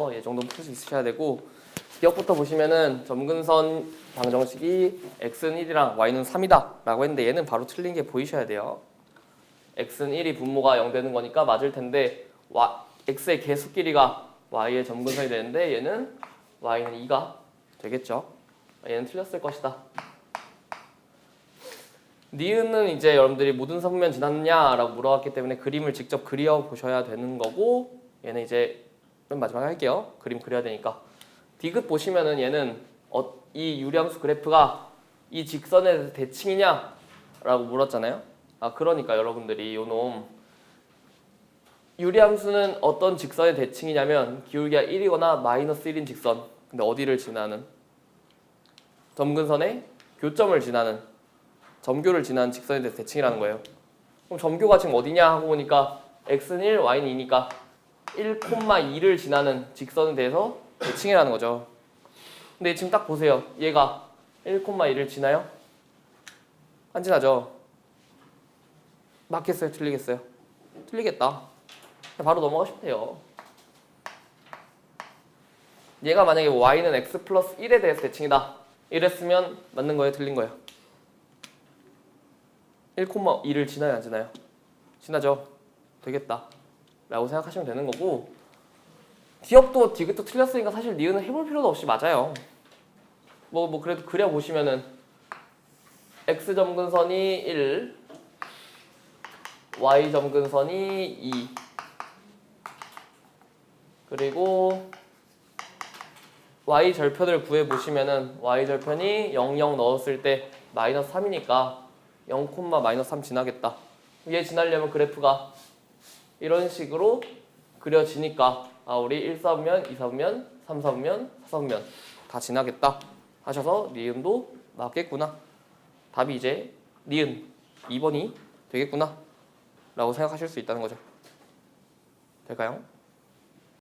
어, 이 정도 풀 수 있으셔야 되고 기억부터 보시면은 점근선 방정식이 x는 1이랑 y는 3이다 라고 했는데 얘는 바로 틀린 게 보이셔야 돼요. X는 1이 분모가 0 되는 거니까 맞을 텐데 x의 길이가 y의 점근선이 되는데 얘는 y는 2가 되겠죠? 얘는 틀렸을 것이다. 니은은 이제 여러분들이 모든 선면 지났냐 라고 물어봤기 때문에 그림을 직접 그려 보셔야 되는 거고 얘는 이제 맨 마지막에 할게요. 그림 그려야 되니까. 디귿 보시면은 얘는 어, 이 유리함수 그래프가 이 직선에 대해서 대칭이냐 라고 물었잖아요. 아 그러니까 여러분들이 요놈 유리함수는 어떤 직선의 대칭이냐면 기울기가 1이거나 마이너스 1인 직선. 근데 어디를 지나는 점근선의 교점을 지나는 점교를 지나는 직선에 대해서 대칭이라는 거예요. 그럼 점교가 지금 어디냐 하고 보니까 x는 1, y는 2니까 1,2를 지나는 직선에 대해서 대칭이라는 거죠. 근데 지금 딱 보세요. 얘가 1,2를 지나요? 안 지나죠? 맞겠어요? 틀리겠어요? 틀리겠다. 바로 넘어가시면 돼요. 얘가 만약에 y는 x 플러스 1에 대해서 대칭이다. 이랬으면 맞는 거예요? 틀린 거예요? 1,2를 지나요? 안 지나요? 지나죠? 되겠다. 라고 생각하시면 되는 거고 기억도 디귿도 틀렸으니까 사실 니은은 해볼 필요도 없이 맞아요. 뭐 뭐 그래도 그려 보시면은 x 점근선이 1, y 점근선이 2, 그리고 y 절편을 구해 보시면은 y 절편이 0, 0 넣었을 때 마이너스 3이니까 0, 마이너스 3 지나겠다. 얘 지나려면 그래프가 이런 식으로 그려지니까. 아 우리 1 4분면 2 4분면 3 4분면 4 4분면 다 지나겠다 하셔서 니은도 맞겠구나. 답이 이제 니은 2번이 되겠구나 라고 생각하실 수 있다는 거죠. 될까요?